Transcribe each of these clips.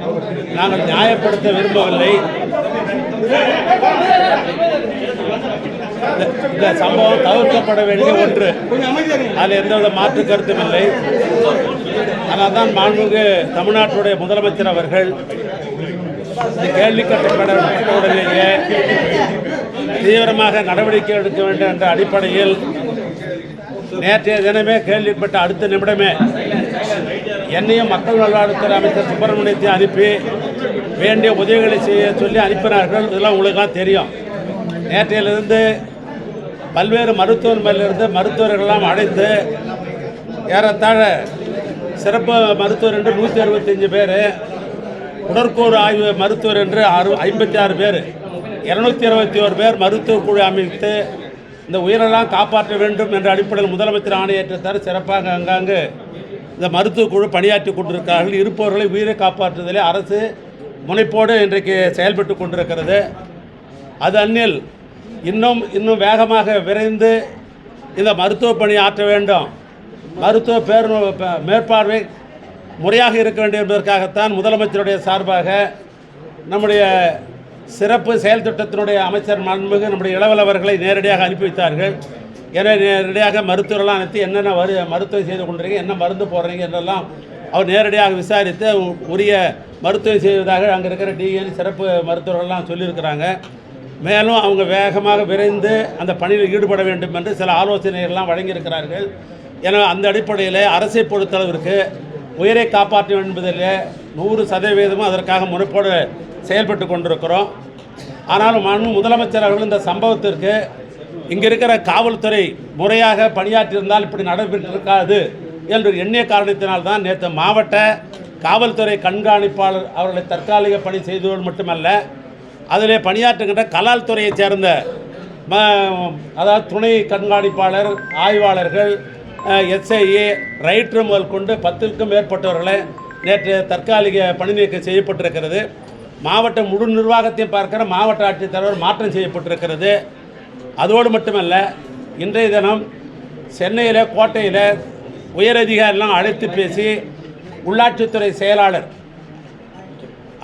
நாங்கள் நியாயப்படுத்த விரும்பவில்லை. இந்த- இந்த சம்பவம் தவிர்க்கப்பட வேண்டிய ஒன்று. அதில் எந்தவித மாற்று கருத்தும் இல்லை. ஆனால் தான் மாண்புமிகு தமிழ்நாட்டுடைய முதலமைச்சர் அவர்கள் இந்த கேள்வி கட்டப்பட்ட உடனேயே தீவிரமாக நடவடிக்கை எடுக்க வேண்டும் என்ற அடிப்படையில் நேற்றைய தினமே கேள்விப்பட்ட அடுத்த நிமிடமே என்னையும் மக்கள் நல்வாழ்வுத்துறை அமைச்சர் சுப்பிரமணியத்தை அனுப்பி வேண்டிய உதவிகளை செய்ய சொல்லி அனுப்பினார்கள். இதெல்லாம் உங்களுக்குலாம் தெரியும். நேற்றையிலிருந்து பல்வேறு மருத்துவமனையிலிருந்து மருத்துவர்களெல்லாம் அழைத்து ஏறத்தாழ சிறப்பு மருத்துவர் என்று நூற்றி அறுபத்தஞ்சு பேர் உடற்கூறு ஆய்வு மருத்துவர் என்று அறு ஐம்பத்தி ஆறு பேர் இரநூத்தி இருபத்தி ஒரு பேர் மருத்துவ குழு அமைத்து இந்த உயிரெல்லாம் காப்பாற்ற வேண்டும் என்ற அடிப்படையில் முதலமைச்சர் ஆணையற்றத்தார் சிறப்பாக அங்காங்கு இந்த மருத்துவ குழு பணியாற்றி கொண்டிருக்கிறார்கள். இருப்பவர்களை உயிரை காப்பாற்றுவதிலே அரசு முனைப்போடு இன்றைக்கு செயல்பட்டு கொண்டிருக்கிறது. அது அந்நில் இன்னும் இன்னும் வேகமாக விரைந்து இந்த மருத்துவ பணி ஆற்ற வேண்டும். மருத்துவ பேர் மேற்பார்வை முறையாக இருக்க வேண்டும் என்பதற்காகத்தான் முதலமைச்சருடைய சார்பாக நம்முடைய சிறப்பு செயல் திட்டத்தினுடைய அமைச்சர் மன்மிகு நம்முடைய இளவலவர்களை நேரடியாக அனுப்பி வைத்தார்கள். ஏன்னா நேரடியாக மருத்துவரெல்லாம் அனுப்பி என்னென்ன வரு மருத்துவம் செய்து கொண்டிருக்கீங்க என்ன மருந்து போடுறீங்க என்றெல்லாம் அவர் நேரடியாக விசாரித்து உரிய மருத்துவம் செய்வதாக அங்கே இருக்கிற டிஎன் சிறப்பு மருத்துவர்கள்லாம் சொல்லியிருக்கிறாங்க. மேலும் அவங்க வேகமாக விரைந்து அந்த பணியில் ஈடுபட வேண்டும் என்று சில ஆலோசனைகள்லாம் வழங்கியிருக்கிறார்கள். என அந்த அடிப்படையில் அரசை பொறுத்தளவிற்கு உயிரை காப்பாற்ற வேண்டும் என்பதில் நூறு சதவீதமும் அதற்காக முனைப்போடு செயல்பட்டு கொண்டிருக்கிறோம். ஆனாலும் முதலமைச்சர் அவர்கள் இந்த சம்பவத்திற்கு இங்கே இருக்கிற காவல்துறை முறையாக பணியாற்றியிருந்தால் இப்படி நடைபெற்றிருக்காது என்று எண்ணிய காரணத்தினால்தான் நேற்று மாவட்ட காவல்துறை கண்காணிப்பாளர் அவர்களை தற்காலிக பணி செய்தவர் மட்டுமல்ல அதிலே பணியாற்றுகின்ற கலால் துறையைச் சேர்ந்த ம- அதாவது துணை கண்காணிப்பாளர் ஆய்வாளர்கள் எஸ்ஐஏ ரைட்டர் முதல் கொண்டு பத்திற்கும் மேற்பட்டவர்களை நேற்று தற்காலிக பணி நீக்கம் செய்யப்பட்டிருக்கிறது. மாவட்ட முழு நிர்வாகத்தையும் பார்க்கிற மாவட்ட ஆட்சித்தலைவர் மாற்றம் செய்யப்பட்டிருக்கிறது. அதோடு மட்டுமல்ல இன்றைய தினம் சென்னையில் கோட்டையில் உயரதிகாரிலாம் அழைத்து பேசி உள்ளாட்சித்துறை செயலாளர்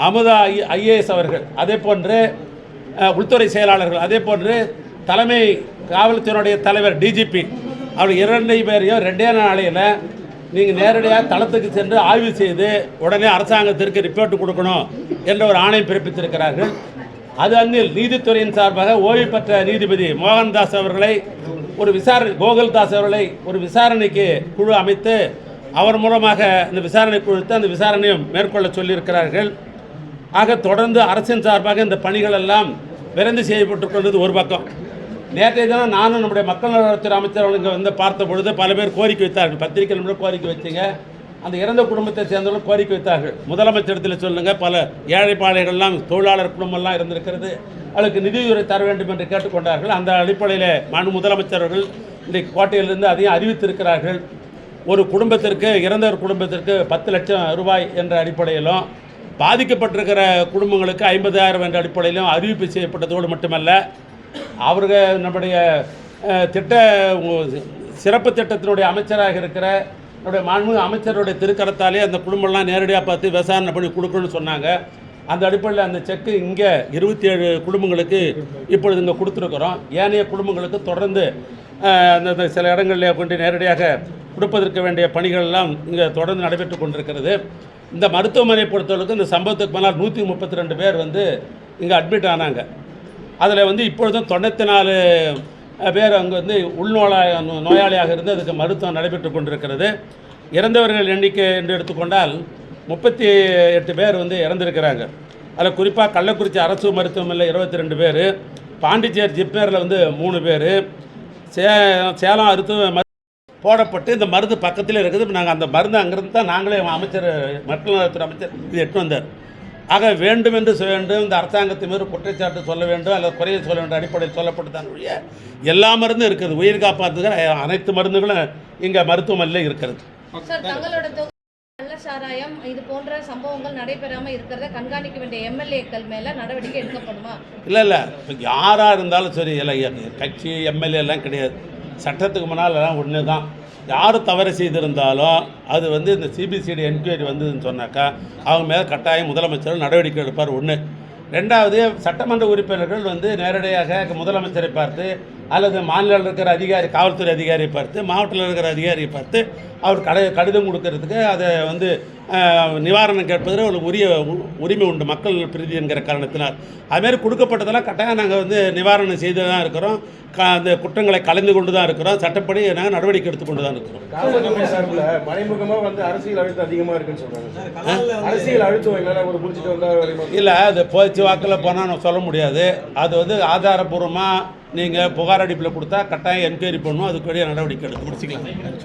அமுதா ஐஏஎஸ் அவர்கள் அதே போன்று உள்துறை செயலாளர்கள் அதே போன்று தலைமை காவல்துறையினுடைய தலைவர் டிஜிபி அவர் இரண்டு பேரையும் ரெண்டே நாளையில் நீங்கள் நேரடியாக தளத்துக்கு சென்று ஆய்வு செய்து உடனே அரசாங்கத்திற்கு ரிப்போர்ட் கொடுக்கணும் என்ற ஒரு ஆணை பிறப்பித்திருக்கிறார்கள். அது அன்னில் நீதித்துறையின் சார்பாக ஓய்வு பெற்ற நீதிபதி மோகன்தாஸ் அவர்களை ஒரு விசாரணை கோகுல்தாஸ் அவர்களை ஒரு விசாரணைக்கு குழு அமைத்து அவர் மூலமாக இந்த விசாரணை குழுத்து அந்த விசாரணையும் மேற்கொள்ள சொல்லியிருக்கிறார்கள். ஆக தொடர்ந்து அரசின் சார்பாக இந்த பணிகள் எல்லாம் விரைந்து செய்யப்பட்டு கொண்டது ஒரு பக்கம். நேற்றைய தினம் நானும் நம்முடைய மக்கள் நலத்துறை அமைச்சர் இங்கே வந்து பார்த்த பொழுது பல பேர் கோரிக்கை வைத்தார்கள். பத்திரிகை கோரிக்கை வச்சுங்க அந்த இறந்த குடும்பத்தை சேர்ந்தவர்கள் கோரிக்கை வைத்தார்கள். முதலமைச்சரிடத்தில் சொல்லுங்கள் பல ஏழை தொழிலாளர் குடும்பம்லாம் இருந்திருக்கிறது. அதுக்கு நிதியுரை தர வேண்டும் என்று கேட்டுக்கொண்டார்கள். அந்த அடிப்படையில் மனு முதலமைச்சர்கள் இன்றைக்கு கோட்டையிலிருந்து அதையும் அறிவித்திருக்கிறார்கள். ஒரு குடும்பத்திற்கு இறந்தவர் குடும்பத்திற்கு பத்து லட்சம் ரூபாய் என்ற அடிப்படையிலும் பாதிக்கப்பட்டிருக்கிற குடும்பங்களுக்கு ஐம்பதாயிரம் என்ற அடிப்படையிலும் அறிவிப்பு செய்யப்பட்டதோடு மட்டுமல்ல அவர்கள் நம்முடைய திட்ட சிறப்பு திட்டத்தினுடைய அமைச்சராக இருக்கிற நம்முடைய மாண்புமிகு அமைச்சருடைய திருக்கரத்தாலே அந்த குடும்பம்லாம் நேரடியாக பார்த்து விசாரணை பண்ணி கொடுக்கணும்னு சொன்னாங்க. அந்த அடிப்படையில் அந்த செக்கு இங்கே இருபத்தி ஏழு குடும்பங்களுக்கு இப்பொழுது இங்கே கொடுத்துருக்குறோம். ஏனைய குடும்பங்களுக்கு தொடர்ந்து அந்த சில இடங்களில் கொண்டு நேரடியாக கொடுப்பதற்கு வேண்டிய பணிகள் எல்லாம் இங்கே தொடர்ந்து நடைபெற்று கொண்டிருக்கிறது. இந்த மருத்துவமனையை பொறுத்தளவுக்கு இந்த சம்பவத்துக்கு மேலே நூற்றி முப்பத்தி ரெண்டு பேர் வந்து இங்கே அட்மிட் ஆனாங்க. அதில் வந்து இப்பொழுதும் தொண்ணூற்றி நாலு பேர் அங்கே வந்து உள்நோயாளி நோயாளியாக இருந்து அதுக்கு மருத்துவம் நடைபெற்று கொண்டிருக்கிறது. இறந்தவர்கள் எண்ணிக்கை என்று எடுத்துக்கொண்டால் முப்பத்தி எட்டு பேர் வந்து இறந்திருக்கிறாங்க. அதில் குறிப்பாக கள்ளக்குறிச்சி அரசு மருத்துவமனையில் இருபத்தி ரெண்டு பேர் பாண்டிச்சேரி ஜிப்மேரில் வந்து மூணு பேர் சே சேலம் மருத்துவ மரு- போடப்பட்டு இந்த மருந்து பக்கத்தில் இருக்குது. நாங்கள் அந்த மருந்து அங்கேருந்து தான் நாங்களே அமைச்சர் மக்கள் நலத்துறை அமைச்சர் இது எட்டு வந்தார். ஆக வேண்டும் என்று சொல்ல வேண்டும் இந்த அரசாங்கத்தின் மீது குற்றச்சாட்டு சொல்ல வேண்டும் அல்லது குறைய சொல்ல வேண்டும் அடிப்படையில் சொல்லப்பட்டுதான் ஒழிய எல்லா மருந்தும் இருக்குது. உயிர் காப்பாற்றுகிற அனைத்து மருந்துகளும் இங்கே மருத்துவமனையில் இருக்கிறது. சாராயம் இது போன்ற சம்பவங்கள் நடைபெறாம இருக்கிறத கண்காணிக்க வேண்டிய எம்எல்ஏக்கள் மேல நடவடிக்கை எடுக்கப்படுமா? இல்லை இல்லை. இப்போ யாராக இருந்தாலும் சரி இல்லை கட்சி எம்எல்ஏ எல்லாம் கிடையாது. சட்டத்துக்கு முன்னால் எல்லாம் ஒன்று தான் யார் தவறு செய்திருந்தாலும் அது வந்து இந்த சிபிசிடி என்கொயரி வந்ததுன்னு சொன்னாக்கா அவங்க மேலே கட்டாயம் முதலமைச்சர் நடவடிக்கை எடுப்பார் ஒன்று ரெண்டாவது சட்டமன்ற உறுப்பினர்கள் வந்து நேரடியாக முதலமைச்சரை பார்த்து அல்லது மாநிலத்தில் இருக்கிற அதிகாரி காவல்துறை அதிகாரியை பார்த்து மாவட்டத்தில் இருக்கிற அதிகாரியை பார்த்து அவர் கடை கடிதம் கொடுக்கறதுக்கு அதை வந்து நிவாரணம் கேட்பதில் அவங்களுக்கு உரிய உரிமை உண்டு மக்கள் பிரதி என்கிற காரணத்தினால். அதுமாரி கொடுக்கப்பட்டதெல்லாம் கட்டாயம் நாங்கள் வந்து நிவாரணம் செய்து தான் இருக்கிறோம். க அந்த குற்றங்களை கலந்து கொண்டு தான் இருக்கிறோம். சட்டப்படி நாங்கள் நடவடிக்கை எடுத்துக்கொண்டு தான் இருக்கிறோம். காவல்துறை சார்பில் மறைமுகமா வந்து அரசியல் அழுத்தம் அதிகமா இருக்குன்னு சொல்றாங்க சார். அரசியல் அழுத்தம் ஒரு வரைக்கும் இல்லை அது போச்சு வாக்கில் போனால் நான் சொல்ல முடியாது. அது வந்து ஆதாரபூர்வமாக நீங்கள் புகார் அடிப்பில் கொடுத்தா கட்டாயம் என்கொயரி பண்ணணும். அதுக்குரிய நடவடிக்கை எடுத்து முடிச்சிக்கலாம்.